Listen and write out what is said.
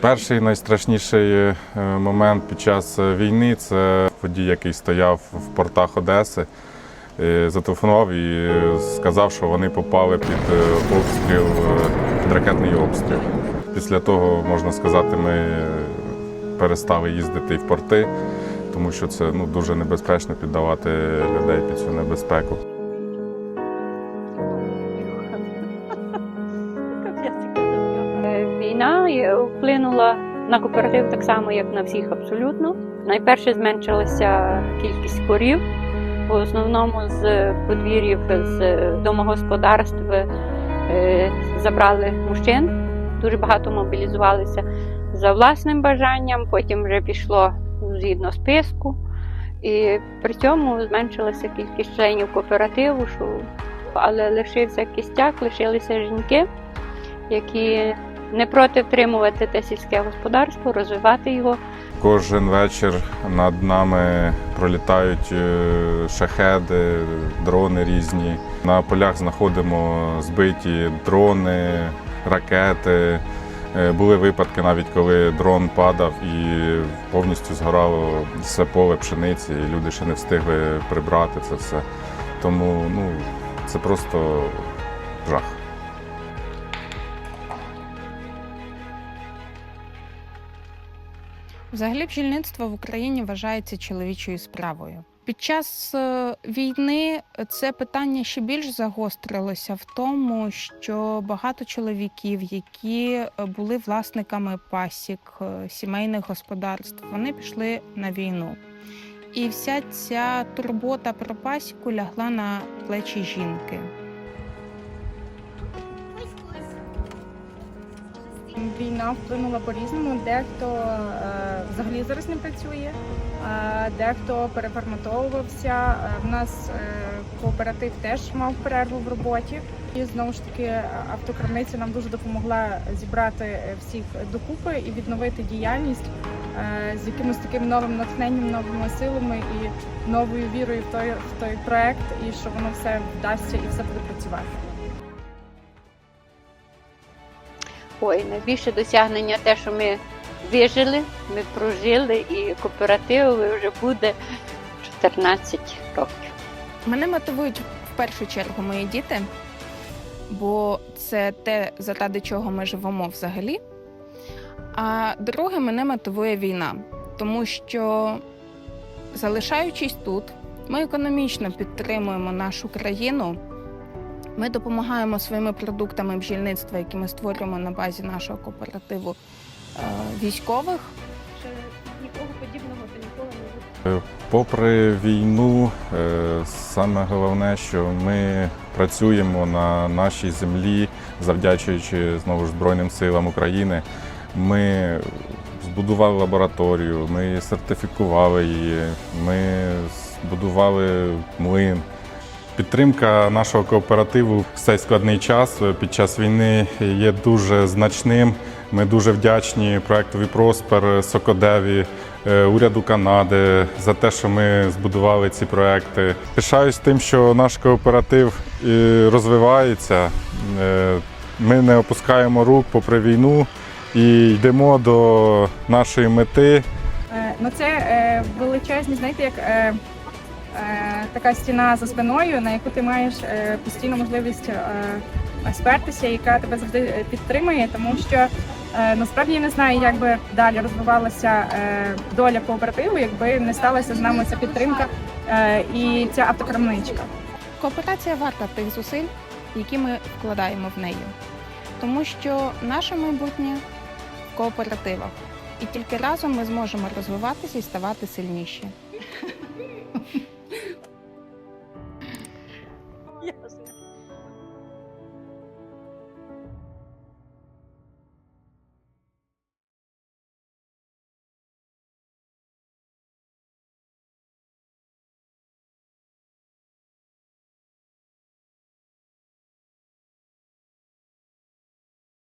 Перший найстрашніший е, момент під час е, війни це водій, який стояв в портах Одеси, е, зателефонував і сказав, що вони попали під обстріл, під ракетний обстріл. Після того, можна сказати, ми перестали їздити в порти, тому що це ну, дуже небезпечно піддавати людей під цю небезпеку. Війна вплинула на кооператив так само, як на всіх абсолютно. Найперше зменшилася кількість корів. В основному з подвір'їв з домогосподарств е, забрали мужчин. Дуже багато мобілізувалися за власним бажанням, потім вже пішло згідно списку. І при цьому зменшилася кількість членів кооперативу, але лишився кістяк, лишилися жінки які не проти втримувати те сільське господарство, розвивати його. Кожен вечір над нами пролітають е, шахеди, дрони різні. На полях знаходимо збиті дрони, ракети. Е, Були випадки навіть, коли дрон падав і повністю згорало все поле пшениці, і люди ще не встигли прибрати це все. Тому ну, це просто жах. Взагалі, бджільництво в Україні вважається чоловічою справою. Під час е, війни це питання ще більш загострилося в тому, що багато чоловіків, які е, були власниками пасік, е, сімейних господарств, вони пішли на війну. І вся ця турбота про пасіку лягла на плечі жінки. Війна вплинула по-різному. Дехто е, взагалі зараз не працює, а дехто переформатовувався. Е, В нас е, кооператив теж мав перерву в роботі. І знову ж таки автокрамниця нам дуже допомогла зібрати е, всіх докупи і відновити діяльність е, з якимось таким новим натхненням, новими силами і новою вірою в той в той проект, і що воно все вдасться і все буде працювати. Ой, найбільше досягнення те, що ми вижили, ми прожили, і кооперативу вже буде 14 років. Мене мотивують в першу чергу мої діти, бо це те, заради чого ми живемо взагалі. А друге, мене мотивує війна, тому що, залишаючись тут, ми економічно підтримуємо нашу країну. Ми допомагаємо своїми продуктами бджільництва, які ми створюємо на базі нашого кооперативу е, військових. Нікого подібного то ніколи не буде. Попри війну, е, саме головне, що ми працюємо на нашій землі, завдячуючи знову ж Збройним силам України. Ми збудували лабораторію, ми сертифікували її, ми збудували млин. Підтримка нашого кооперативу в цей складний час е, під час війни є дуже значним. Ми дуже вдячні проектові Проспер, Сокодеві, е, уряду Канади за те, що ми збудували ці проекти. Пишаюсь тим, що наш кооператив е, розвивається. Е, Ми не опускаємо рук попри війну і йдемо до нашої мети. Е, Ну, це е, величезні, знаєте, як е, е, така стіна за спиною, на яку ти маєш е, постійну можливість е, спертися, яка тебе завжди е, підтримує, тому що е, насправді я не знаю, як би далі розвивалася е, доля кооперативу, якби не сталася з нами ця підтримка е, і ця автокрамничка. Кооперація варта тих зусиль, які ми вкладаємо в неї, тому що наше майбутнє в кооперативах, і тільки разом ми зможемо розвиватися і ставати сильніші.